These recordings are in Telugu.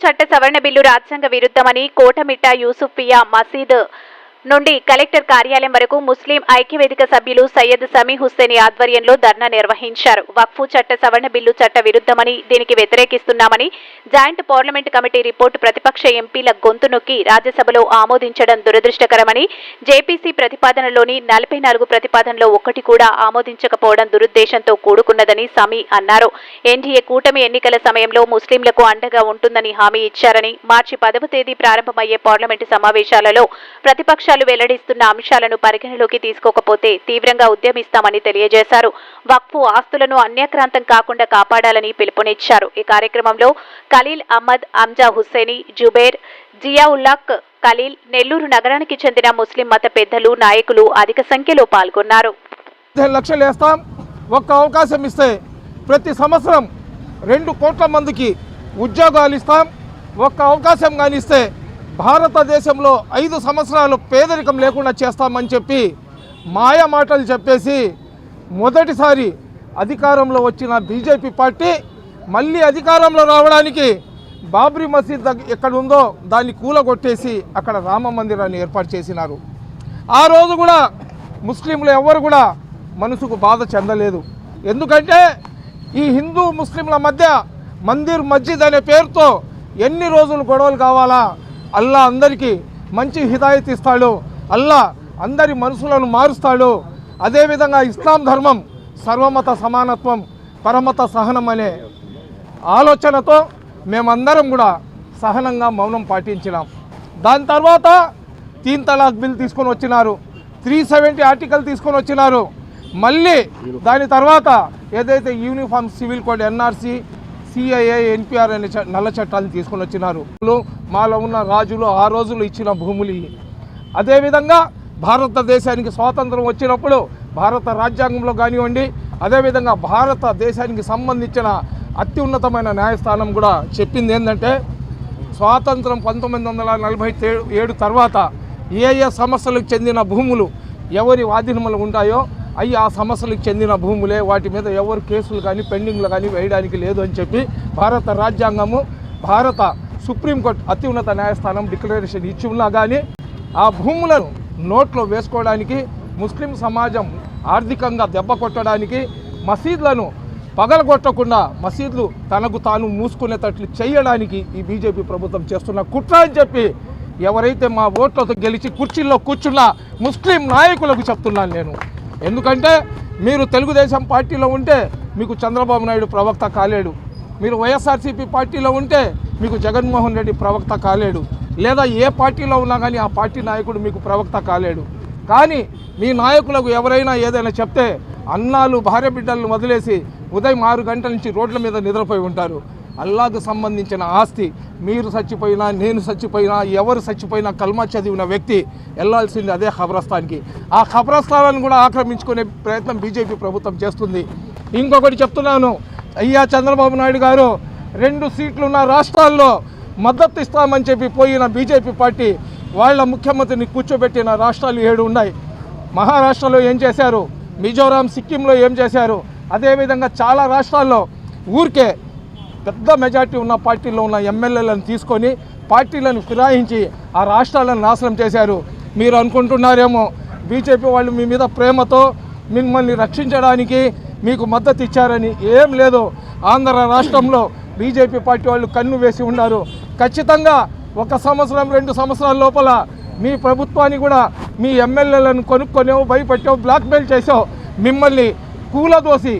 చట్ట సవరణ బిల్లు రాజ్యాంగ విరుద్ధమని కోటమిట్ట యూసుఫియా మసీద్ నుండి కలెక్టర్ కార్యాలయం వరకు ముస్లిం ఐక్యవేదిక సభ్యులు సయ్యద్ సమీ హుస్సేని ఆధ్వర్యంలో ధర్నా నిర్వహించారు. వక్ఫు చట్ట సవరణ బిల్లు చట్ట విరుద్ధమని దీనికి వ్యతిరేకిస్తున్నామని జాయింట్ పార్లమెంట్ కమిటీ రిపోర్టు ప్రతిపక్ష ఎంపీల గొంతు నొక్కి రాజ్యసభలో ఆమోదించడం దురదృష్టకరమని జేపీసీ ప్రతిపాదనలోని నలభై నాలుగు ప్రతిపాదనలో ఒక్కటి కూడా ఆమోదించకపోవడం దురుద్దేశంతో కూడుకున్నదని సమీ అన్నారు. ఎన్డీఏ కూటమి ఎన్నికల సమయంలో ముస్లింలకు అండగా ఉంటుందని హామీ ఇచ్చారని మార్చి పదవ తేదీ ప్రారంభమయ్యే పార్లమెంటు సమావేశాలలో ప్రతిపక్ష ప్రతిపక్షాలు వెల్లడిస్తున్న అంశాలను పరిగణలోకి తీసుకోకపోతే తీవ్రంగా ఉద్యమిస్తామని తెలియజేశారు. వక్ఫు ఆస్తులను అన్యాక్రాంతం కాకుండా కాపాడాలని పిలుపునిచ్చారు. ఈ కార్యక్రమంలో ఖలీల్ అహ్మద్ అంజా హుస్సేని జుబేర్ జియావుల్లాక్ ఖలీల్ నెల్లూరు నగరానికి చెందిన ముస్లిం మత పెద్దలు నాయకులు అధిక సంఖ్యలో పాల్గొన్నారు. లక్షలు వేస్తాం. ఒక్క అవకాశం ఇస్తే ప్రతి సంవత్సరం రెండు కోట్ల మందికి ఉద్యోగాలు ఇస్తాం. ఒక్క అవకాశం కానిస్తే భారతదేశంలో ఐదు సంవత్సరాలు పేదరికం లేకుండా చేస్తామని చెప్పి మాయ మాటలు చెప్పేసి మొదటిసారి అధికారంలో వచ్చిన బీజేపీ పార్టీ మళ్ళీ అధికారంలో రావడానికి బాబ్రీ మసీద్ ఎక్కడ ఉందో దాన్ని కూలగొట్టేసి అక్కడ రామ మందిరాన్ని ఏర్పాటు చేసినారు. ఆ రోజు కూడా ముస్లింలు ఎవరు కూడా మనసుకు బాధ చెందలేదు. ఎందుకంటే ఈ హిందూ ముస్లింల మధ్య మందిర్ మస్జిద్ అనే పేరుతో ఎన్ని రోజులు గొడవలు కావాలా అల్లా అందరికీ మంచి హిదాయత్ ఇస్తాడు. అల్లా అందరి మనసులను మారుస్తాడు. అదేవిధంగా ఇస్లాం ధర్మం సర్వమత సమానత్వం పరమత సహనం అనే ఆలోచనతో మేమందరం కూడా సహనంగా మౌనం పాటించినాం. దాని తర్వాత తీన్ తలాక్ బిల్ తీసుకొని వచ్చినారు. త్రీ సెవెంటీ ఆర్టికల్ తీసుకొని వచ్చినారు. మళ్ళీ దాని తర్వాత ఏదైతే uniform civil code NRC CIA NPR అనే నల్ల చట్టాలు తీసుకొని వచ్చినారు మాలో ఉన్న రాజులు ఆ రోజులు ఇచ్చిన భూములు ఇవి. అదేవిధంగా భారతదేశానికి స్వాతంత్రం వచ్చినప్పుడు భారత రాజ్యాంగంలో కానివ్వండి అదేవిధంగా భారతదేశానికి సంబంధించిన అత్యున్నతమైన న్యాయస్థానం కూడా చెప్పింది ఏంటంటే స్వాతంత్రం పంతొమ్మిది వందల నలభై ఏడు తర్వాత ఏ ఏ సమస్యలకు చెందిన భూములు ఎవరి వాధీనములు ఉంటాయో అవి ఆ సమస్యలకు చెందిన భూములే వాటి మీద ఎవరు కేసులు కానీ పెండింగ్లు కానీ వేయడానికి లేదు అని చెప్పి భారత రాజ్యాంగము భారత సుప్రీంకోర్టు అత్యున్నత న్యాయస్థానం డిక్లరేషన్ ఇచ్చి ఉన్నా కానీ ఆ భూములను నోట్లో వేసుకోవడానికి ముస్లిం సమాజం ఆర్థికంగా దెబ్బ కొట్టడానికి మసీదులను పగలగొట్టకుండా మసీదులు తనకు తాను మూసుకునేటట్లు చేయడానికి ఈ బీజేపీ ప్రభుత్వం చేస్తున్న కుట్ర అని చెప్పి ఎవరైతే మా ఓట్లతో గెలిచి కుర్చీల్లో కూర్చున్న ముస్లిం నాయకులకు చెప్తున్నాను నేను. ఎందుకంటే మీరు తెలుగుదేశం పార్టీలో ఉంటే మీకు చంద్రబాబు నాయుడు ప్రవక్త కాలేడు. మీరు వైఎస్ఆర్సీపీ పార్టీలో ఉంటే మీకు జగన్మోహన్ రెడ్డి ప్రవక్త కాలేడు. లేదా ఏ పార్టీలో ఉన్నా కానీ ఆ పార్టీ నాయకుడు మీకు ప్రవక్త కాలేడు. కానీ మీ నాయకులకు ఎవరైనా ఏదైనా చెప్తే అన్నాలు భార్య బిడ్డలను వదిలేసి ఉదయం ఆరు గంటల నుంచి రోడ్ల మీద నిద్రపోయి ఉంటారు. అల్లాకు సంబంధించిన ఆస్తి. మీరు చచ్చిపోయినా నేను చచ్చిపోయినా ఎవరు చచ్చిపోయినా కల్మా చదివిన వ్యక్తి వెళ్ళాల్సింది అదే ఖబరస్థాన్కి. ఆ ఖబరస్థానాన్ని కూడా ఆక్రమించుకునే ప్రయత్నం బీజేపీ ప్రభుత్వం చేస్తుంది. ఇంకొకటి చెప్తున్నాను. అయ్యా చంద్రబాబు నాయుడు గారు రెండు సీట్లున్న రాష్ట్రాల్లో మద్దతు ఇస్తామని చెప్పి పోయిన బీజేపీ పార్టీ వాళ్ళ ముఖ్యమంత్రిని కూర్చోబెట్టిన రాష్ట్రాలు ఏడు ఉన్నాయి. మహారాష్ట్రలో ఏం చేశారు? మిజోరాం సిక్కింలో ఏం చేశారు? అదేవిధంగా చాలా రాష్ట్రాల్లో ఊరికే పెద్ద మెజార్టీ ఉన్న పార్టీలో ఉన్న ఎమ్మెల్యేలను తీసుకొని పార్టీలను ఫిరాయించి ఆ రాష్ట్రాలను నాశనం చేశారు. మీరు అనుకుంటున్నారేమో బీజేపీ వాళ్ళు మీ మీద ప్రేమతో మిమ్మల్ని రక్షించడానికి మీకు మద్దతు ఇచ్చారని ఏం లేదు. ఆంధ్ర రాష్ట్రంలో బీజేపీ పార్టీ వాళ్ళు కన్ను వేసి ఉన్నారు. ఖచ్చితంగా ఒక సంవత్సరం రెండు సంవత్సరాల లోపల మీ ప్రభుత్వాన్ని కూడా మీ ఎమ్మెల్యేలను కొనుక్కొనేవో భయపెట్టావు బ్లాక్మెయిల్ చేసావు. మిమ్మల్ని కూలదోసి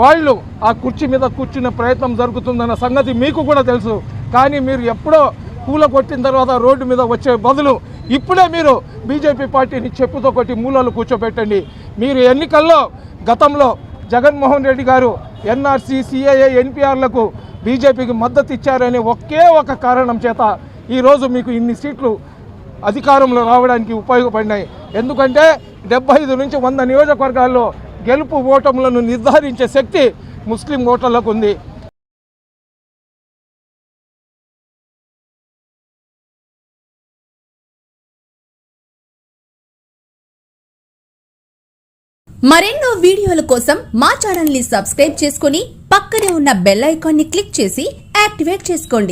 వాళ్ళు ఆ కుర్చీ మీద కూర్చునే ప్రయత్నం జరుగుతుందన్న సంగతి మీకు కూడా తెలుసు. కానీ మీరు ఎప్పుడో కూల కొట్టిన తర్వాత రోడ్డు మీద వచ్చే బదులు ఇప్పుడే మీరు బీజేపీ పార్టీని చెప్పుతో కొట్టి మూలలు కూర్చోబెట్టండి. మీరు ఎన్నికల్లో గతంలో జగన్మోహన్ రెడ్డి గారు ఎన్ఆర్సీ సిఐఏ ఎన్పిఆర్లకు బీజేపీకి మద్దతు ఇచ్చారనే ఒకే ఒక కారణం చేత ఈరోజు మీకు ఇన్ని సీట్లు అధికారంలో రావడానికి ఉపయోగపడినాయి. ఎందుకంటే డెబ్బై ఐదు నుంచి వంద నియోజకవర్గాల్లో గెలుపు ఓటములను నిర్ధారించే శక్తి ముస్లిం ఓటర్లకు ఉంది. మరెన్నో వీడియోల కోసం మా ఛానల్ని సబ్స్క్రైబ్ చేసుకుని పక్కనే ఉన్న బెల్ ఐకాన్ని క్లిక్ చేసి యాక్టివేట్ చేసుకోండి.